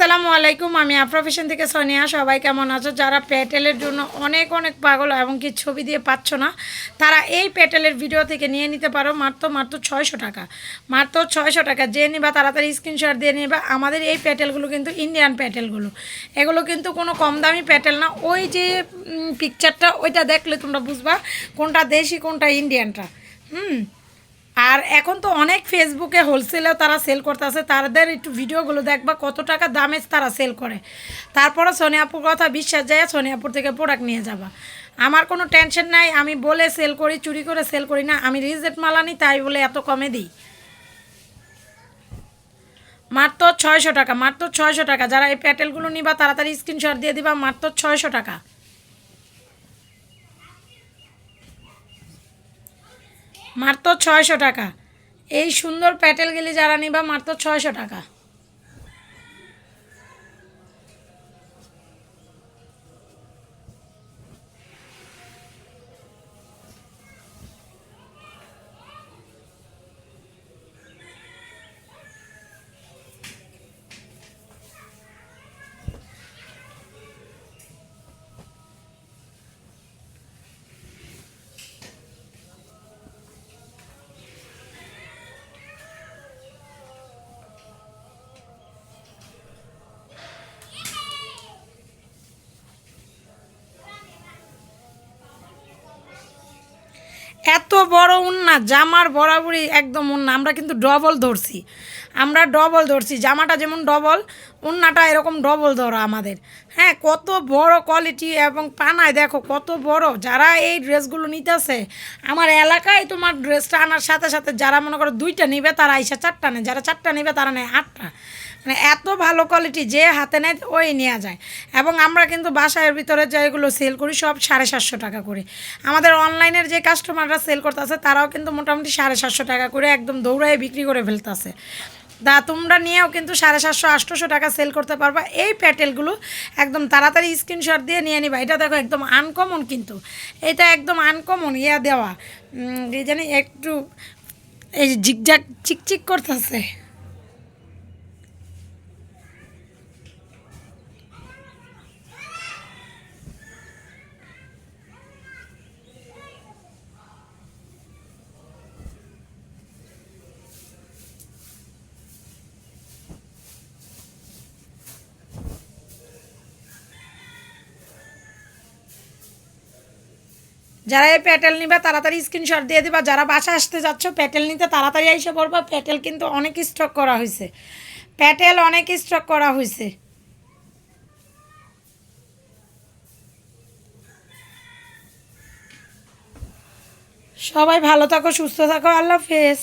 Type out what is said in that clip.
আসসালামু আলাইকুম, আমি আপ্রফেশন থেকে সোনিয়া। সবাই কেমন আছো? যারা প্যাটেলের জন্য অনেক অনেক পাগল এবং কি ছবি দিয়ে পাচ্ছ না, তারা এই প্যাটেলের ভিডিও থেকে নিয়ে নিতে পারো মাত্র মাত্র ছয়শো টাকা। মাত্র ছয়শো টাকা। যে নিবা তাড়াতাড়ি স্ক্রিনশট দিয়ে নিবা। আমাদের এই প্যাটেলগুলো কিন্তু ইন্ডিয়ান প্যাটেলগুলো এগুলো কিন্তু কোনো কম দামি প্যাটেল না। ওই যে পিকচারটা ওইটা দেখলে তোমরা বুঝবা কোনটা দেশি, কোনটা ইন্ডিয়ানটা হুম? আর এখন তো অনেক ফেসবুকে হোলসেলেও তারা সেল করতেছে। তাদের একটু ভিডিওগুলো দেখবা কত টাকা দামে তারা সেল করে। তারপরে সোনিয়াপুর কথা বিশ্বাস যায় সোনিয়াপুর থেকে প্রোডাক্ট নিয়ে যাবা। আমার কোনো টেনশন নাই, আমি বলে সেল করি, চুরি করে সেল করি না। আমি রিজেট মালানি তাই বলে এত কমে দিই। মাত্র ছয়শো টাকা, মাত্র ছয়শো টাকা। যারা এই প্যাটেলগুলো নিবা, তাড়াতাড়ি স্ক্রিনশট দিয়ে দিবা, মাত্র ছয়শো টাকা। মাত্র ছয়শো টাকা। এই সুন্দর প্যাটেল গেলে যারা নিবা মাত্র ছয়শো টাকা। এত বড় উন্না, জামার বরাবরই একদম উন্না। আমরা কিন্তু ডবল ধরছি। আমরা ডবল ধরছি। জামাটা যেমন ডবল উন্নাটা এরকম ডবল ধরা আমাদের। হ্যাঁ কত বড় কোয়ালিটি এবং পানায় দেখো কত বড়। যারা এই ড্রেসগুলো নিতেছে, আমার এলাকায় তোমার ড্রেসটা আনার সাথে সাথে যারা মনে করো দুইটা নিবে, তারা আইসা চারটা নেয়। যারা চারটা নিবে, তারা নেয় আটটা। মানে এত ভালো কোয়ালিটি যে হাতে নেয় ওই নেওয়া যায়। এবং আমরা কিন্তু বাসায়ের ভিতরে যেগুলো সেল করি, সব সাড়ে সাতশো টাকা করে। আমাদের অনলাইনের যে কাস্টমাররা সেল করতেছে, তারাও কিন্তু মোটামুটি সাড়ে সাতশো টাকা করে একদম দৌড়ায় বিক্রি করে ফেলতেছে। তা তোমরা নিয়েও কিন্তু সাড়ে সাতশো, আটশোশো টাকা সেল করতে পারবা। এই প্যাটেলগুলো একদম তাড়াতাড়ি স্ক্রিনশট দিয়ে নিয়ে নিবা। এটা দেখো একদম আনকমন কিন্তু। এটা একদম আনকমন ইয়া দেওয়া। জানি একটু এই জিগজাগ চিকচিক করতেছে। যারা এই প্যাটেল নিবে, তাড়াতাড়ি স্ক্রিনশট দিয়ে দিবা। যারা বাসা আসতে যাচ্ছ প্যাটেল নিতে তাড়াতাড়ি এসে পড়বা। প্যাটেল কিন্তু অনেক স্টক করা হয়েছে প্যাটেল অনেক স্টক করা হয়েছে সবাই ভালো থাকো, সুস্থ থাকো। আল্লাহ হাফেজ।